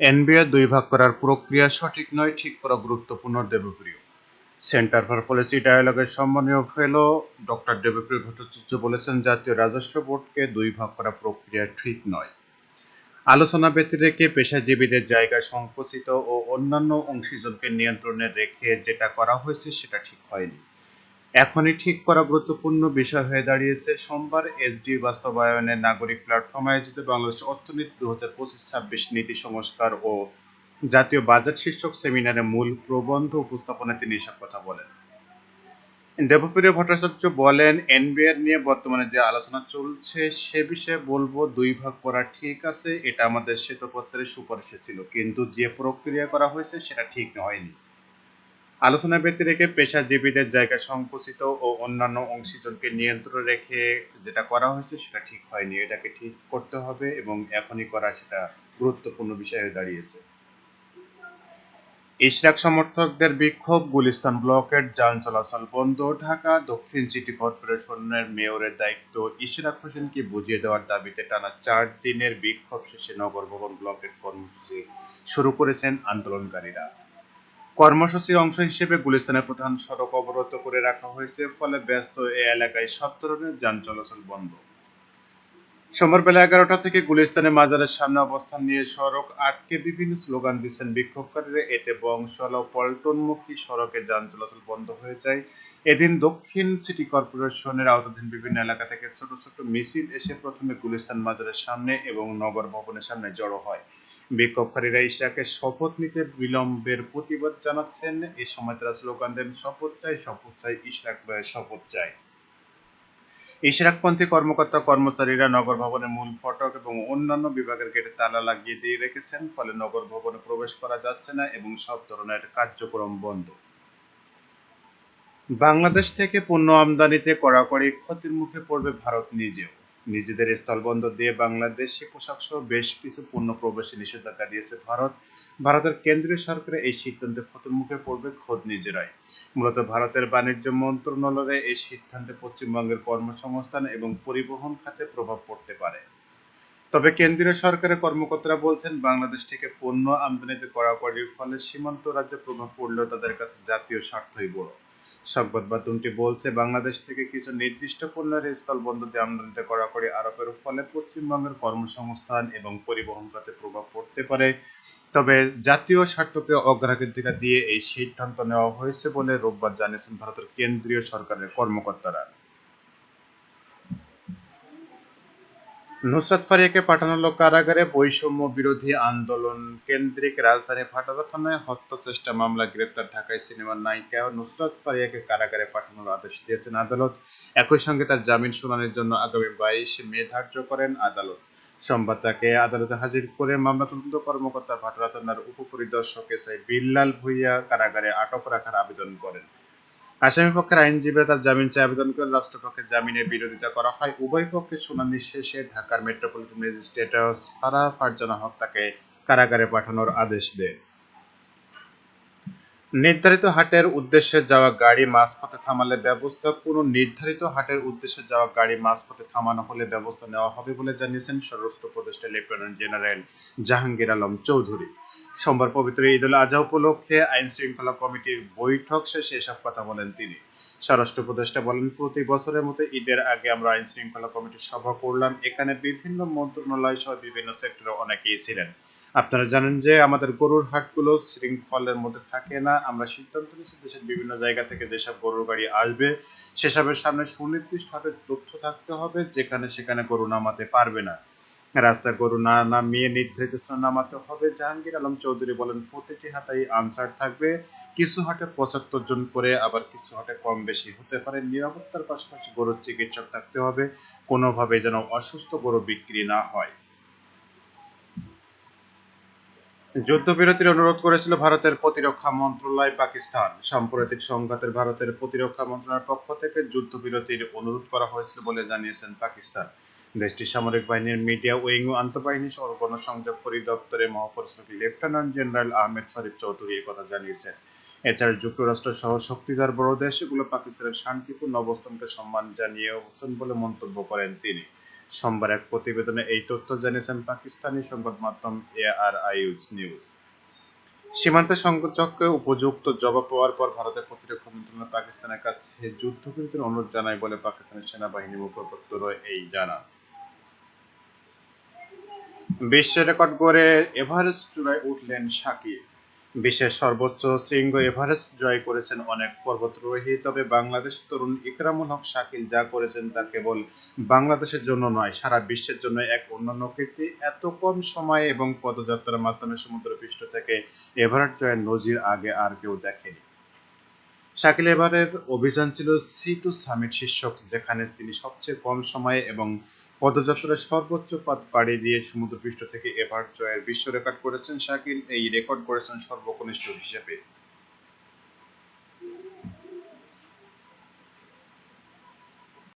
NBR দুই ভাগ করার প্রক্রিয়া সঠিক নয়, ঠিক করা গুরুত্বপূর্ণ দেবপ্রিয়। সেন্টার ফর পলিসি ডায়ালগের সম্মানীয় ফেলো ডক্টর দেবপ্রিয় ভট্টাচার্য বলেছেন, জাতীয় রাজস্ব বোর্ডকে দুই ভাগ করা প্রক্রিয়া ঠিক নয়। আলোচনা ব্যতি রেখে পেশাজীবীদের জায়গা সংকুচিত ও অন্যান্য অংশীজনকে নিয়ন্ত্রণে রেখে যেটা করা হয়েছে সেটা ঠিক হয়নি। এখনই ঠিক করা গুরুত্বপূর্ণ বিষয় হয়ে দাঁড়িয়েছে সোমবার এসডি বাস্তবায়নের নাগরিক প্ল্যাটফর্ম আয়োজিত বাংলাদেশ অর্থনীতি দু হাজার পঁচিশ ছাব্বিশ নীতি সংস্কার ও জাতীয় বাজেট শীর্ষক সেমিনারে মূল প্রবন্ধ উপস্থাপনায় তিনি এসব কথা বলেন। দেবপ্রিয় ভট্টাচার্য বলেন, এনবিআর নিয়ে বর্তমানে যে আলোচনা চলছে সে বিষয়ে বলব দুই ভাগ করা ঠিক আছে, এটা আমাদের শ্বেতপত্রের সুপারিশে ছিল, কিন্তু যে প্রক্রিয়া করা হয়েছে সেটা ঠিক হয়নি। আলোচনা ব্যতি রেখে পেশাজীবীদের জায়গা সংকুচিত ও অন্যান্য অংশীজনকে নিয়ন্ত্রণ রেখে যেটা করা হয়েছে সেটা ঠিক হয়নি। এটাকে ঠিক করতে হবে এবং এখনই করা সেটা গুরুত্বপূর্ণ বিষয় হয়ে দাঁড়িয়েছে। ইশরাক সমর্থকদের বিক্ষোভ, গুলিস্তান ব্লকের যান চলাচল বন্ধ, ঢাকা দক্ষিণ সিটি কর্পোরেশনের মেয়রের দায়িত্ব। ইশরাক হোসেনকে বুঝিয়ে দেওয়ার দাবিতে টানা চার দিনের বিক্ষোভ শেষে নগর ভবন ব্লকের কর্মসূচি শুরু করেছেন আন্দোলনকারীরা। কর্মসূচির অংশ হিসেবে গুলিস্তানের প্রধান সড়ক অবরোধ করে রাখা হয়েছে, ফলে ব্যস্ত এ এলাকায় সব ধরনের যান চলাচল বন্ধ। সোমবার বেলা এগারোটা থেকে গুলিস্তানের মাজারের সামনে অবস্থান নিয়ে সড়ক আটকে বিভিন্ন স্লোগান দিচ্ছেন বিক্ষোভকারীরা। এতে বংশাল ও পল্টনমুখী সড়কে যান চলাচল বন্ধ হয়ে যায়। এদিন দক্ষিণ সিটি কর্পোরেশনের আওতাধীন বিভিন্ন এলাকা থেকে ছোট ছোট মিছিল এসে প্রথমে গুলিস্তান মাজারের সামনে এবং নগর ভবনের সামনে জড়ো হয়। বিক্ষোভকারীরা ইশাকে শপথ নিতে বিলম্বের প্রতিবাদ জানাচ্ছেন। এই সময় তারা স্লোগান দেন, শপথ চাই শপথ চাই ইশরাক শপথ চাই। ইশরাকপন্থী কর্মকর্তা, কর্মচারীরা নগর ভবনের মূল ফটক এবং অন্যান্য বিভাগের গেটে তালা লাগিয়ে দিয়ে রেখেছেন, ফলে নগর ভবনে প্রবেশ করা যাচ্ছে না এবং সব ধরনের কার্যক্রম বন্ধ। বাংলাদেশ থেকে পণ্য আমদানিতে কড়াকড়ি ক্ষতির মুখে পড়বে ভারত নিজেও। নিজেদের স্থলবন্দর দিয়ে বাংলাদেশি পোশাক সহ বেশ কিছু পণ্য প্রবেশে নিষেধাজ্ঞা দিয়েছে ভারত। ভারতের কেন্দ্রীয় সরকারের এই সিদ্ধান্তে ক্ষতির মুখে পড়বে খোদ নিজেরাই। মূলত ভারতের বাণিজ্য মন্ত্রণালয়ের এই সিদ্ধান্তে পশ্চিমবঙ্গের কর্মসংস্থান এবং পরিবহন খাতে প্রভাব পড়তে পারে। তবে কেন্দ্রীয় সরকারের কর্মকর্তারা বলছেন, বাংলাদেশ থেকে পণ্য আমদানিতে কড়াকড়ির ফলে সীমান্ত রাজ্যে প্রভাব পড়লেও তাদের কাছে জাতীয় স্বার্থই বড়। সংবাদ মাধ্যমটি বলছে, বাংলাদেশ থেকে কিছু নির্দিষ্ট পণ্যের স্থলবন্দর দিয়ে আমদানিতে কড়াকড়ি আরোপের ফলে পশ্চিমবঙ্গের কর্মসংস্থান এবং পরিবহন খাতে প্রভাব পড়তে পারে। তবে জাতীয় স্বার্থকে অগ্রাধিকার দিয়ে এই সিদ্ধান্ত নেওয়া হয়েছে বলে রোববার জানিয়েছেন ভারতের কেন্দ্রীয় সরকারের কর্মকর্তারা। নুসরাত ফারিয়াকে পাঠানো হলো কারাগারে বৈষম্য বিরোধী আন্দোলন কেন্দ্রিক রাজধানী ভাটারা থানায় হত্যা চেষ্টা মামলা গ্রেপ্তার ঢাকায় সিনেমার নায়িকা নুসরাত ফারিয়াকে কারাগারে পাঠানোর আদেশ দিয়েছেন আদালত। একই সঙ্গে তার জামিন শুনানির জন্য আগামী বাইশ মে ধার্য করেন আদালত। সোমবার তাকে আদালতে হাজির করে মামলা তদন্ত কর্মকর্তা ভাটরা থানার উপপরিদর্শক এস আই বিল্লাল ভুইয়া কারাগারে আটক রাখার আবেদন করেন। আসামি পক্ষের আইনজীবীরা তার জামিন চেয়ে আবেদন করে রাষ্ট্রপক্ষের জামিনের বিরোধিতা করা হয়। উভয় পক্ষের শুনানি শেষে ঢাকার মেট্রোপলিটন ম্যাজিস্ট্রেট ফারা ফারজানা হক তাকে কারাগারে পাঠানোর আদেশ দেয় নির্ধারিত হাটের উদ্দেশ্যে যাওয়া গাড়ি মাঝপথে থামালে ব্যবস্থা, কোনো নির্ধারিত হাটের উদ্দেশ্যে যাওয়া গাড়ি মাঝপথে থামানো হলে ব্যবস্থা নেওয়া হবে বলে জানিয়েছেন স্বরাষ্ট্র উপদেষ্টা লেফটেন্যান্ট জেনারেল জাহাঙ্গীর আলম চৌধুরী। সোমবার পবিত্র ঈদ উল আজহা উপলক্ষে আইন শৃঙ্খলা কমিটির বৈঠক শেষে এসব কথা বলেন তিনি। স্বরাষ্ট্র উপদেষ্টা বলেন, প্রতি বছরের মতো ঈদের আগে আমরা আইন শৃঙ্খলা কমিটির সভা করলাম। এখানে বিভিন্ন মন্ত্রণালয় সহ বিভিন্ন সেক্টরে অনেকেই ছিলেন। আপনারা জানেন যে আমাদের গরুর হাটগুলো শৃঙ্খলের মধ্যে থাকে না। আমরা সিদ্ধান্ত নিচ্ছি দেশের বিভিন্ন জায়গা থেকে যেসব গরুর গাড়ি আসবে, সেসবের সামনে সুনির্দিষ্ট হাতে তথ্য থাকতে হবে, যেখানে সেখানে গরু নামাতে পারবে না। রাস্তায় গরু না নামিয়ে নির্ধারিত স্থানে নামাতে হবে। জাহাঙ্গীর আলম চৌধুরী বলেন, প্রতিটি হাটাই আনসার থাকবে। কিছু হাটে পঁচাত্তর জন করে, আবার কিছু হাটে কম বেশি হতে পারে। নিরাপত্তার পাশাপাশি গরুর চিকিৎসক থাকতে হবে। কোনোভাবে যেন অসুস্থ গরু বিক্রি না হয়। যুদ্ধবিরতির অনুরোধ করেছিল ভারতের প্রতিরক্ষা মন্ত্রণালয় পাকিস্তান। সাম্প্রতিক সংঘাতের ভারতের প্রতিরক্ষা মন্ত্রণালয়ের পক্ষ থেকে যুদ্ধবিরতির অনুরোধ করা হয়েছিল বলে জানিয়েছেন পাকিস্তান। দেশটির সামরিক বাহিনীর মিডিয়া উইং ও আন্তঃবাহিনী সহ গণসংযোগ পরিদপ্তরের মহাপরিচালক লেফটেন্যান্ট জেনারেল আহমেদ ফারিদ চৌধুরী কথা জানিয়েছেন। এছাড়া যুক্তরাষ্ট্র সহ শক্তিধর বড় দেশগুলো পাকিস্তানের শান্তিপূর্ণ অবস্থানকে সম্মান জানিয়ে অবস্থান বলে মন্তব্য করেন তিনি। সোমবার এক প্রতিবেদনে এই তথ্য জানিয়েছেন পাকিস্তানি সংবাদ মাধ্যম এআরআই নিউজ। সীমান্তে সংযোগকে উপযুক্ত জবাব পাওয়ার পর ভারতের প্রতিরক্ষা মন্ত্রণালয় পাকিস্তানের কাছে যুদ্ধবিরতির অনুরোধ জানায় বলে পাকিস্তানের সেনাবাহিনীর মুখপাত্র এই জানান। বিশ্ব রেকর্ড গড়ে এভারেস্ট চূড়ায় উঠলেন শাকিব। বিশ্বের সর্বোচ্চ শৃঙ্গ এভারেস্ট জয় করেছেন অনেক পর্বতারোহী, তবে বাংলাদেশ তরুণ ইকরামুল হক শাকিল যা করেছেন তা কেবল বাংলাদেশের জন্য নয়, সারা বিশ্বের জন্য এক অন্যান্য কীর্তি। এত কম সময়ে এবং পদযাত্রার মাধ্যমে সমুদ্রপৃষ্ঠ থেকে এভারেস্ট জয়ের নজির আগে আর কেউ দেখেনি। শাকিল এবারের অভিযান ছিল সি টু সামিট শীর্ষক, যেখানে তিনি সবচেয়ে কম সময়ে এবং পদযাত্রায় সর্বোচ্চ পথ পাড়ি দিয়ে সমুদ্রপৃষ্ঠ থেকে এভার জয়ের বিশ্ব রেকর্ড করেছেন শাকিল। এই রেকর্ড করেছেন সর্বকনিষ্ঠ হিসেবে।